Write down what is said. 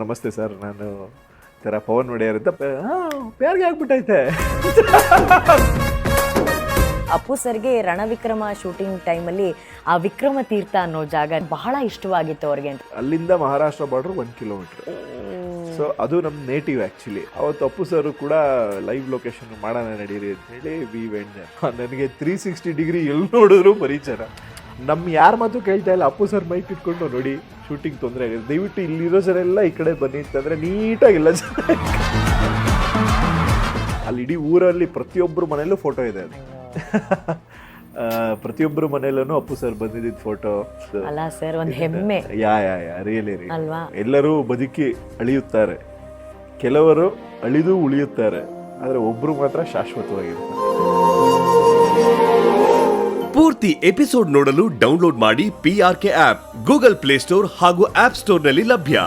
ನಮಸ್ತೆ ಸರ್ ನಾನು ಥರ ಪವನ್ ಒಡೆಯರ್ ಅಂತ ಪ್ಯಾರ್ಗೆ ಆಗ್ಬಿಟ್ಟೈತೆ. ಅಪ್ಪು ಸರ್ಗೆ ರಣವಿಕ್ರಮ ಶೂಟಿಂಗ್ ಟೈಮಲ್ಲಿ ಆ ವಿಕ್ರಮ ತೀರ್ಥ ಅನ್ನೋ ಜಾಗ ಬಹಳ ಇಷ್ಟವಾಗಿತ್ತು ಅವ್ರಿಗೆ ಅಂತ. ಅಲ್ಲಿಂದ Maharashtra border one kilometre so ಅದು ನಮ್ಮ ನೇಟಿವ್ ಆ್ಯಕ್ಚುಲಿ ಅವತ್ತು ಅಪ್ಪು ಸರ್ ಕೂಡ ಲೈವ್ ಲೊಕೇಶನ್ ಮಾಡೋಣ ನಡೀರಿ ಅಂತ ಹೇಳಿ ವಿ ವೆಂಡ್ ನನಗೆ ತ್ರೀ ಸಿಕ್ಸ್ಟಿ ಡಿಗ್ರಿ ಎಲ್ಲಿ ನೋಡಿದ್ರು ಪರಿಚಯ. ನಮ್ಮ ಯಾರ ಮಾತು ಕೇಳ್ತಾ ಇಲ್ಲ. ಅಪ್ಪು ಸರ್ ಮೈಕ್ ಇಟ್ಕೊಂಡು ನೋಡಿ ಶೂಟಿಂಗ್ ತೊಂದರೆ ಆಗಿದೆ ದಯವಿಟ್ಟು ಇಲ್ಲಿರೋ ಸರೆಲ್ಲ ಈ ಕಡೆ ಬನ್ನಿ ಅಂತಂದರೆ ನೀಟಾಗಿಲ್ಲ ಅಲ್ಲಿ ಇಡೀ ಊರಲ್ಲಿ ಪ್ರತಿಯೊಬ್ಬರ ಮನೆಯಲ್ಲೂ ಫೋಟೋ ಇದೆ ಅದು. ಪ್ರತಿಯೊಬ್ಬರ ಮನೆಯಲ್ಲೂ ಅಪ್ಪು ಸರ್ ಬಂದಿದ್ದ ಫೋಟೋ ಅಲ್ಲ ಸರ್ ಒಂದು ಹೆಮ್ಮೆ. ಯಾ ಯಾ ಯಾ ರಿಯಲಿ ರೀ ಅಲ್ವಾ? ಎಲ್ಲರೂ ಬದುಕಿ ಅಳಿಯುತ್ತಾರೆ. ಕೆಲವರು ಅಳಿದು ಉಳಿಯುತ್ತಾರೆ. ಆದರೆ ಒಬ್ರು ಮಾತ್ರ ಶಾಶ್ವತವಾಗಿರ್ತಾರೆ. ಪೂರ್ತಿ ಎಪಿಸೋಡ್ ನೋಡಲು ಡೌನ್ಲೋಡ್ ಮಾಡಿ P R K app Google play store ಹಾಗೂ ಆಪ್ ಸ್ಟೋರ್ನಲ್ಲಿ ಲಭ್ಯ.